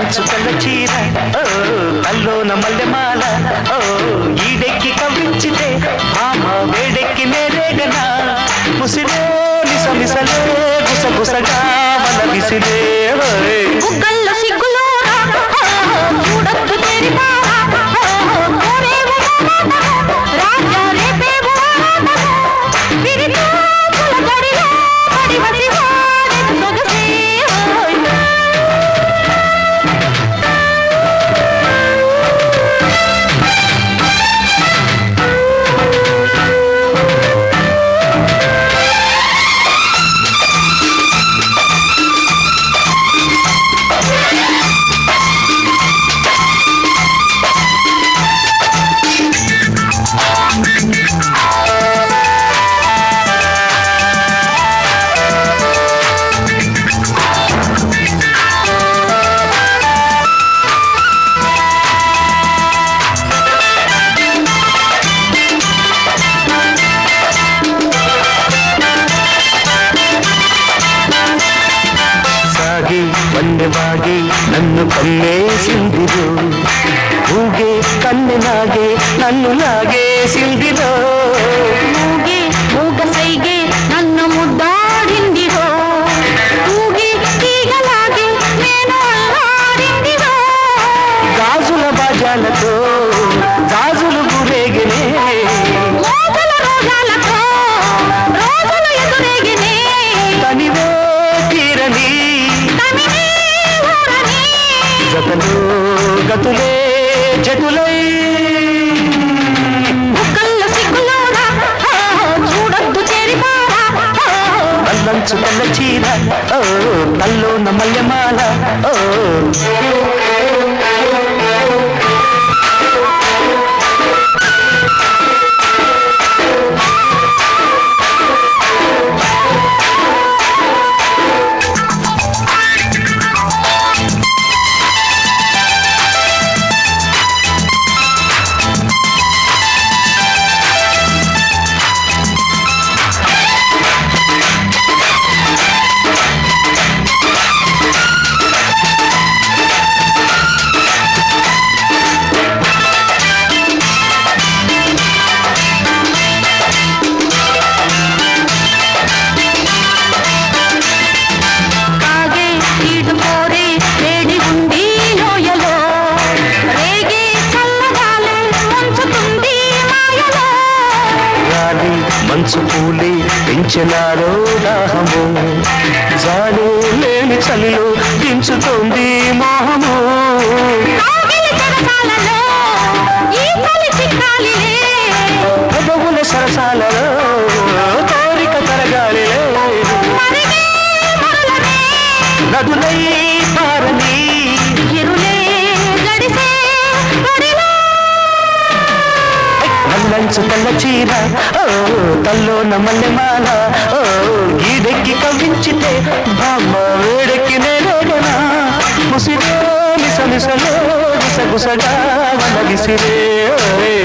నల్లంచు తెల్ల చీర. ఓ కల్లోన మల్లెమాల. ఓ ఈడెక్కి కవించితే మామ వేడెక్కి నేరేగనా ముసిరే మిస గుసగుసగా గుస మన విసిరే. ಕಣ್ಣೆವಾಗಿ ನನ್ನ ಕಣ್ಣೇ ಸಿಲ್ದಿರು ಹೂಗೆ ಕಣ್ಣಿನಾಗೆ ನನ್ನು ನಾಗೆ గతులే చేరిపారా అల్లంచు తెల్ల చీర ఓ తల్లోన మల్లెమాల ఓ మంచు పూలి పెంచినారో దాహము. జాలి లేని చలిలో దించుతోంది మోహము. పెదవుల సరసాలలో కోరిక మరలనే నదులై కంచు తెల్ల చీర. ఓ తల్లోన మల్లెమాల. ఓ గీడెక్కి కవ్వించితే బామ్మ వేడెక్కి నేరేగనా ముసిరే మిస మిసలో గుసగుసగా మన విసిరే ఓయ్.